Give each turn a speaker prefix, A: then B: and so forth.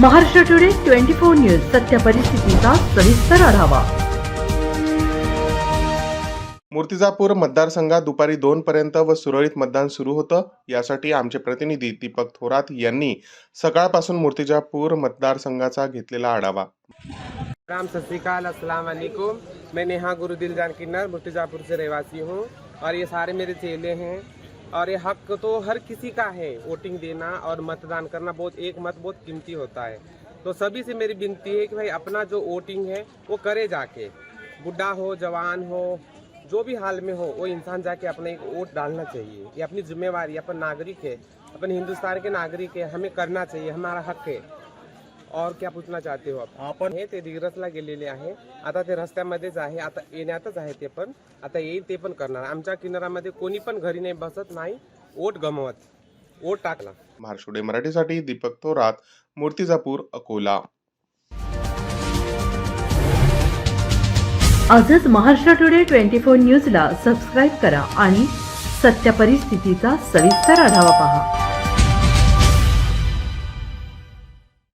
A: Maharashtra today twenty four news सत्य परिस्थितीचा सविस्तर आढावा.
B: मूर्तिजापूर मतदारसंघात दुपारी दोन पर्यंत व सुरळीत मतदान सुरू होतं. यासाठी आमचे प्रतिनिधी दीपक थोरात यांनी सकाळपासून मूर्तिजापूर मतदारसंघाचा घेतलेला आढावा.
C: राम सत अस्सलाम वालेकुम. मैं नेहा गुरुदिल जान किन्नर मुर्तिजापुर से रहवासी हूँ और ये सारे मेरे चेले हैं। और ये हक तो हर किसी का है। वोटिंग देना और मतदान करना बहुत एक मत, बहुत कीमती होता है। तो सभी से मेरी विनती है कि भाई अपना जो वोटिंग है, वो करे जाके। बुढ़ा हो, जवान हो, जो भी हाल में हो, वो इंसान जाके अपना एक वोट डालना चाहिए। ये अपनी जिम्मेवारी, अपन नागरिक है, अपन हिंदुस्तान के नागरिक है, हमें करना चाहिए, हमारा हक है। और क्या पूछना चाहते हो आप? आपण हे ते दिग्रसला गेलेले आहे. आता ते रस्त्यामध्येच आहे. आता येण्यातच आहे ते पण. आता येईल ते पण करणार. आमच्या किनाऱ्यामध्ये कोणी पण घरी नाही बसत नाही वोट गमवत. वोट टाकला.
B: महाराष्ट्र मराठीसाठी दीपक थोरात मूर्तिजापूर अकोला.
A: आजच महाराष्ट्र टुडे ट्वेंटी फोर न्यूजला सबस्क्राईब करा आणि सत्य परिस्थितीचा सविस्तर आढावा पहा.